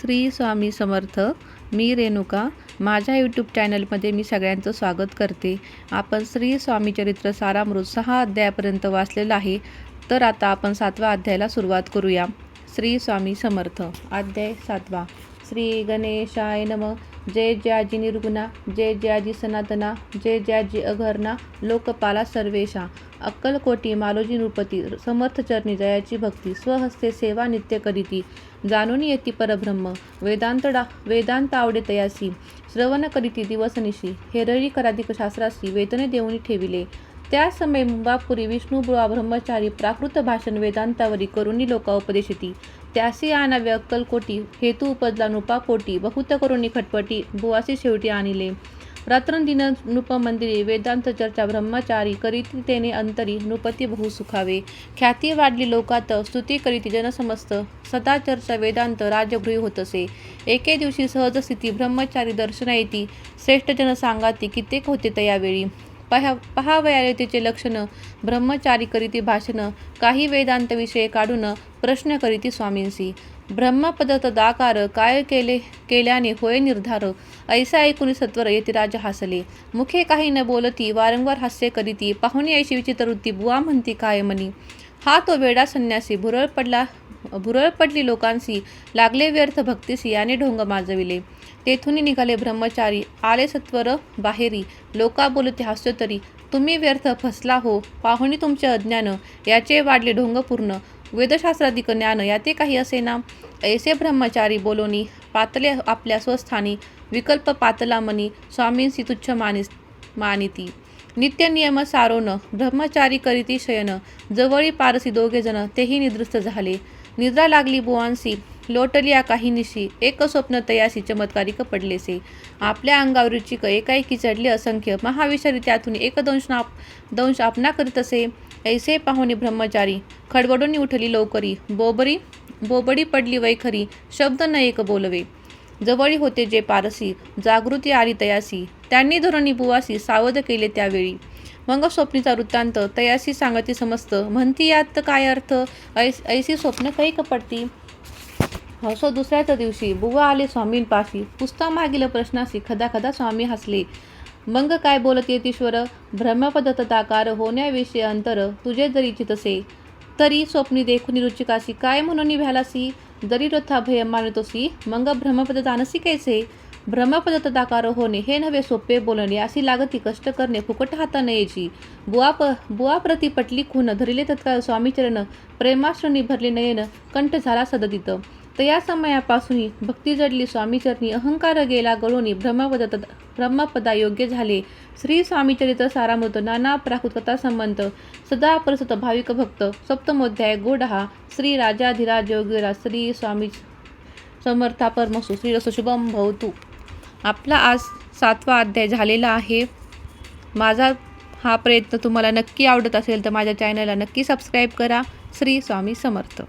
श्री स्वामी समर्थ मी रेणुका. माझ्या यूट्यूब चॅनलमध्ये मी सगळ्यांचं स्वागत करते. आपण श्री स्वामी चरित्र सारामृत सहा अध्यायापर्यंत वाचलेलं आहे तर आता आपण सातवा अध्यायाला सुरुवात करूया. श्री स्वामी समर्थ अध्याय सातवा. श्री गणेशाय नम. जय जयाजी निर्गुणा जय जयाजी सनातना जय जयाजी अघर्णा लोकपाला सर्वेशा. अक्कलकोटी मालोजी नृपती समर्थचरणी जयाची भक्ती स्वहस्ते सेवा नित्य करीती. जाणून येती परब्रह्म वेदांतडा वेदांत आवडे तयासी. श्रवण करीती दिवसनिशी हेरळी कराधिक शास्त्रासी वेतने देऊनी ठेविले. त्या समय मुंबापुरी विष्णुबुवा ब्रह्मचारी प्राकृत भाषण वेदांतावरी करुणी लोका उपदेशिती त्यासी आणावे अक्कलकोटी हेतू उपजला नृपाकोटी बहुत करुणी खटपटी बुवासी शेवटी आणिले. रात्रंदिन नृपमंदिरे वेदांत चर्चा ब्रह्मचारी करीती तेने अंतरी नृपती बहु सुखावे. ख्याती वाढली लोकात स्तुती करीती जनसमस्त. सदा चर्चा वेदांत राजगृही होतसे. एके दिवशी सहज स्थिती ब्रह्मचारी दर्शन येती. श्रेष्ठ जन सांगाती कित्येक होते तयावेळी. पहा पहावयाले तिचे लक्षणं. ब्रह्मचारी करीती भाषणं काही वेदांत विषय काढून प्रश्न करीती स्वामींसी ब्रह्मपदत दाकार काय केले केल्याने होय निर्धार. ऐसा ऐकून सत्वर यतिराज राजा हसले. मुखे काही न बोलती वारंवार हास्य करीती पाहुणे अशी विचित्र वृत्ती बुवा म्हणती काय मनी हा तो वेडा संन्यासी. भुरळ पडला भुरळ पडली लोकांसी लागले व्यर्थ भक्तीसी याने ढोंग माजविले. तेथून निघाले ब्रह्मचारी. आले सत्वर बाहेरी. लोका बोलते हास्य तरी. तुम्ही व्यर्थ फसला हो. पाहुणी तुमचे अज्ञान. याचे वाढले ढोंग पूर्ण. वेदशास्त्राधिक ज्ञान. याते काही असे ना ऐसे ब्रह्मचारी बोलोनी. पातले आपल्या स्वस्थानी. विकल्प पातला मनी. स्वामींसी तुच्छ मानिस मानिती. नित्य नियम सारोन ब्रह्मचारी करीती शयन जवळी पारसी दोघे जण तेही निद्रुस्त झाले. निद्रा लागली बुवांसी लोटलिया काही निशी एक स्वप्न तयासी चमत्कारिक पडलेसे. आपल्या अंगावर रुचिक एकाएकी चढले असंख्य महाविषारी त्यातून एक दंश नाप दंश आपणा करीत असे. ऐसे पाहुणे ब्रह्मचारी खडबडून उठली लवकरी. बोबरी बोबडी पडली वैखरी शब्द न एक बोलवे. जवळी होते जे पारसी जागृती आली तयासी. त्यांनी धोरणी बुवासी सावध केले त्यावेळी. मग स्वप्नीचा वृत्तांत तयासी सांगती समस्त. म्हणती यात काय अर्थ? ऐस ऐसी स्वप्न काही कपडती असो दुसऱ्याच दिवशी बुवा आले स्वामींपाशी पुस्ता मागील प्रश्नासी खदा खदा स्वामी हसले. मग काय बोलत येतीश्वर ब्रह्मपदतताकार होण्याविषयी अंतर तुझे जरी चितसे तरी स्वप्नी देखून रुचिकासी. काय म्हणून भ्यालासी जरी रथा भय मानतोसी मंग ब्रह्मपद जाणसी कैसे ब्रह्मपद तदाकार होणे हे नव्हे सोपे बोलणे अशी लागती कष्ट करणे फुकट हाता नयेची बुवा प बुवा प्रति पटली खून धरिले तत्काळ स्वामीचरण प्रेमाश्रणी भरले नयन कंठ झाला सददित. तर या समयापासून भक्ती जडली स्वामीचरणी अहंकार गेला गळोनी ब्रह्मपद तद ब्रह्मपदा योग्य झाले. श्री स्वामीचरित्र सारामृत नाना प्राकृत कथा संबंध सदा प्रसत भाविक भक्त सप्तमोध्याय गोडहा श्री राजाधिराज योगीरा श्री स्वामी समर्था परमसु श्री रसशुभम भवतु. आपला आज सातवा अध्याय झालेला आहे. माझा हा प्रयत्न तुम्हाला नक्की आवडत असेल तर माझ्या चॅनलला नक्की सबस्क्राईब करा. श्री स्वामी समर्थ.